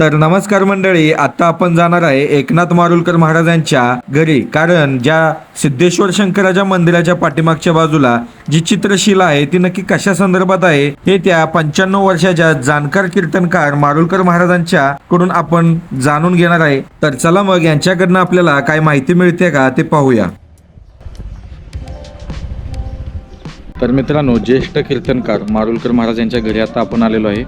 तर नमस्कार मंडळी आता आपण जाणार आहे एकनाथ मारुलकर महाराजांच्या घरी. कारण ज्या सिद्धेश्वर शंकराच्या मंदिराच्या पाठीमागच्या बाजूला जी चित्रशिला आहे ती नक्की कशा संदर्भात आहे हे त्या पंच्याण्णव वर्षाच्या जाणकार कीर्तनकार मारुलकर महाराजांच्या कडून आपण जाणून घेणार आहे. तर चला मग यांच्याकडनं आपल्याला काय माहिती मिळते का ते पाहूया. तर मित्रांनो ज्येष्ठ कीर्तनकार मारुलकर महाराज यांच्या घरी आता आपण आलेलो आहे.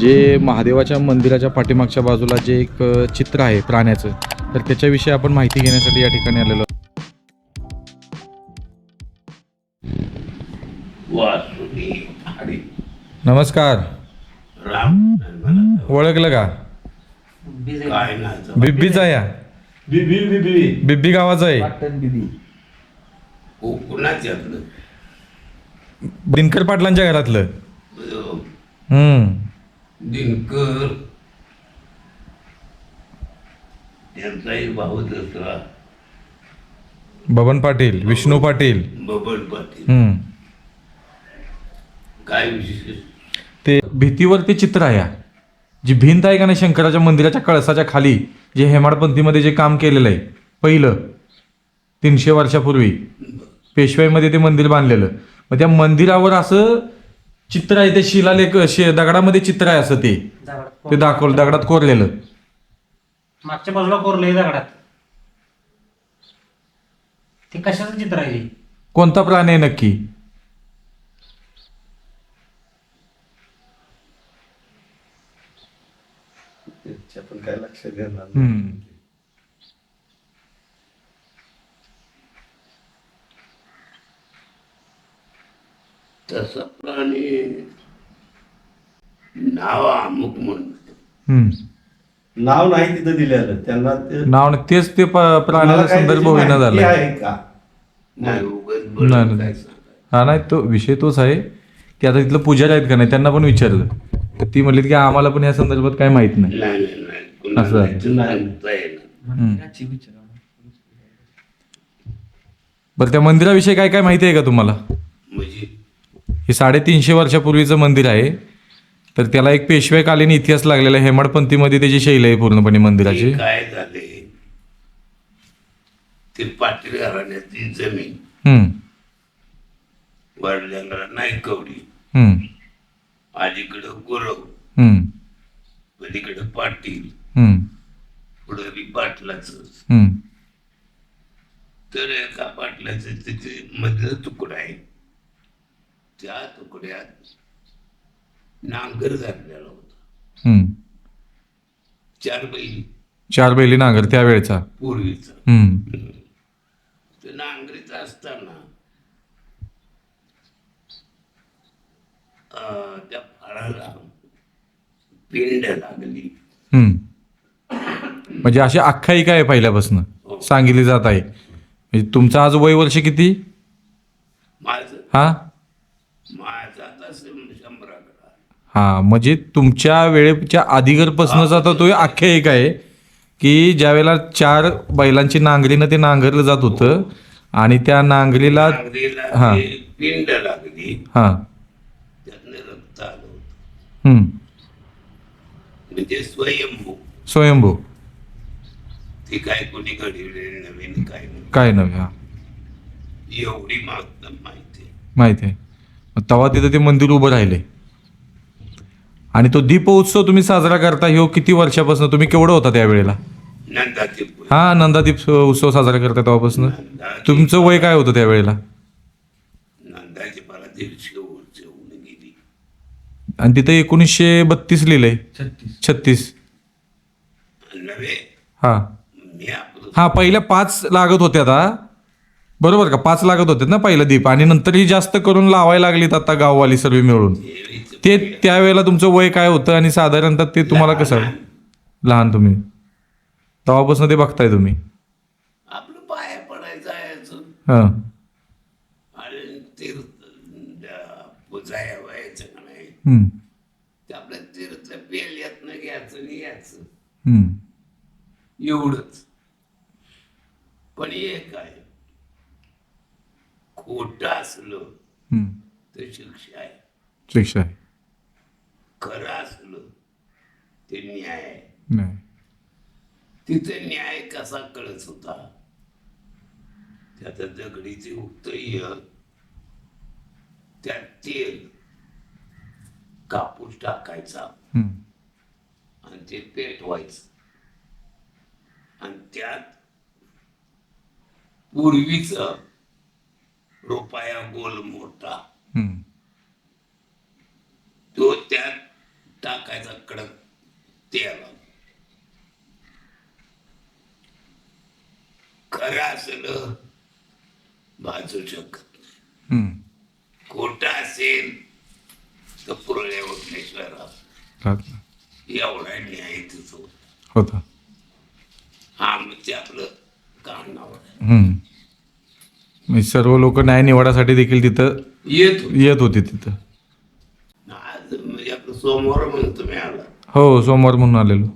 जे महादेवाच्या मंदिराच्या पाठीमागच्या बाजूला जे एक चित्र आहे प्राण्याचं तर त्याच्याविषयी आपण माहिती घेण्यासाठी या ठिकाणी आलेलो नमस्कार. ओळखलं का? बिब्बीचा या. बिबी बिबी बिब्बी गावाचा आहे. दिनकर पाटलांच्या घरातलं. अं, हम्म. दिनकर. त्यांचाही भाऊ दसरा. बबन पाटील विष्णू पाटील. बबन पाटील. हम्म. काय विशेष? ते भीतीवरती चित्र आहे. जी भिंत आहे का नाही शंकराच्या मंदिराच्या कळसाच्या खाली जे हेमाडपंथीमध्ये जे काम केलेलं आहे पहिलं तीनशे वर्षापूर्वी पेशवाईमध्ये ते मंदिर बांधलेलं. मग त्या मंदिरावर असं चित्र आहे ते शिलालेख शि दगडामध्ये चित्र आहे असं ते. ते दाखवलं दगडात कोरलेलं. मागच्या बाजूला कोरलंय दगडात. ते कशाचं चित्र आहे? कोणता प्राणी आहे नक्की? पण काय लक्षात घेणार हम्म. तसा प्राणी नाव अमुक म्हणून. नाव नाही तिथं दिलेलं त्यांना ते नाव नाही, तेच ते प- काय संदर्भ होईना झाला आहे का नाही उगाच नाही, बोलून नाही. काय सांगायचं. हा नाही तो विषय तोच आहे की आता तिथलं पुजारी आहेत का नाही त्यांना पण विचारलं तर ती म्हणली की आम्हाला पण या संदर्भात काय माहीत नाही नाही नाही नाही कुणाला असं आहे. जायचं सांगता येणार. हम्म. बरं त्या मंदिराविषयी काय काय माहिती आहे का तुम्हाला म्हणजे हे साडेतीनशे वर्षापूर्वीचं मंदिर आहे. तर त्याला एक पेशवेकालीन इतिहास लागलेला आहे. हेमाडपंथीमध्ये त्याची शैली आहे पूर्णपणे मंदिराची. काय झाले? ते पाटील घराण्याची जमीन हम्म, वडिलांना नाही कवडी. हम्म, अलीकडं गुरव. हम्म, पलीकडं पाटील. हम्म, पुढं बी पाटलाच. हम्म, तर एका पाटलाचं तिथे मधलं तुकडा आहे. त्या तुकड्यात नांगर घातलेला होता. हम्म. चार बैली. चार बैली नांगर त्यावेळेचा. पूर्वीचा. नांगरीचा असताना त्या फळाला पिंड लागली. हम्म. म्हणजे अशी आख्यायिका आहे पहिल्यापासून. सांगितली जात आहे. म्हणजे तुमचं आज वय वर्ष किती? माझं? हा माझं आता शं- शंभराकडा हा म्हणजे तुमच्या वेळेच्या अधिगरपासूनच आता तो आख्यायिका आहे की ज्यावेळेला चार बैलांची नांगरीनं ते नांगरलं जात होतं आणि त्या नांगरीला हा. पिंड लागली. हा. रक्त आलं हम्म. म्हणजे स्वयंभू. स्वयंभू. ती काय कोणी घडवलेली नवीन काय काय नव्हे हा. एवढी माहिती आहे. माहिती आहे. तेव्हा तिथं ते मंदिर उभं राहिले. आणि तो दीपोत्सव तुम्ही साजरा करता ह्यो किती वर्षापासून? तुम्ही केवढं होता त्यावेळेला? हा नंदादीप उत्सव साजरा करता तेव्हापासून? तुमचं वय काय होतं त्यावेळेला? आणि तिथं एकोणीसशे बत्तीस लिहिलंय. छत्तीस. हा. हा पहिल्या पाच लागत होत्या आता. बरोबर का? पाच लागत होते ना पहिला दीप. आणि नंतर ही जास्त करून लावायला लागलीत आता गाववाली सर्व मिळून. ते त्यावेळेला तुमचं वय काय होतं आणि साधारणतः ते तुम्हाला कसं लहान तुम्ही. तेव्हापासून ते बघताय तुम्ही. आपलं पाया पडायचं यायचं हां. आणि तीर्थ पुजाया व्हायचं का नाही? हम्म, ते आपल्या तीर्थ पेल्यातनं घ्यायचं आणि यायचं हम्म, एवढंच. पण एक आहे खोटं असलं. तर शिक्षा आहे. शिक्षा आहे. खरं असलं ते न्याय आहे. तिथे न्याय कसा कळत होता? त्यात दगडीचे उत्तय त्यात तेल कापूस टाकायचा. आणि ते पेटवायचं. आणि त्यात पूर्वीच रुपया गोल मोठा. तो त्यात टाकायचा कडक तेल खरं असलं भाजू शकत नाही. हम्म. खोटं असेल तर पुरळे राहतं. एवढा न्याय तिथं होता. हा मग ते आपलं काम नाव. म्हणजे सर्व लोक न्याय निवाडासाठी देखील तिथं येत. येत होते तिथं. आज म्हणजे आपलं सोमवार म्हणून तुम्ही आला. हो सोमवार म्हणून आलेलो.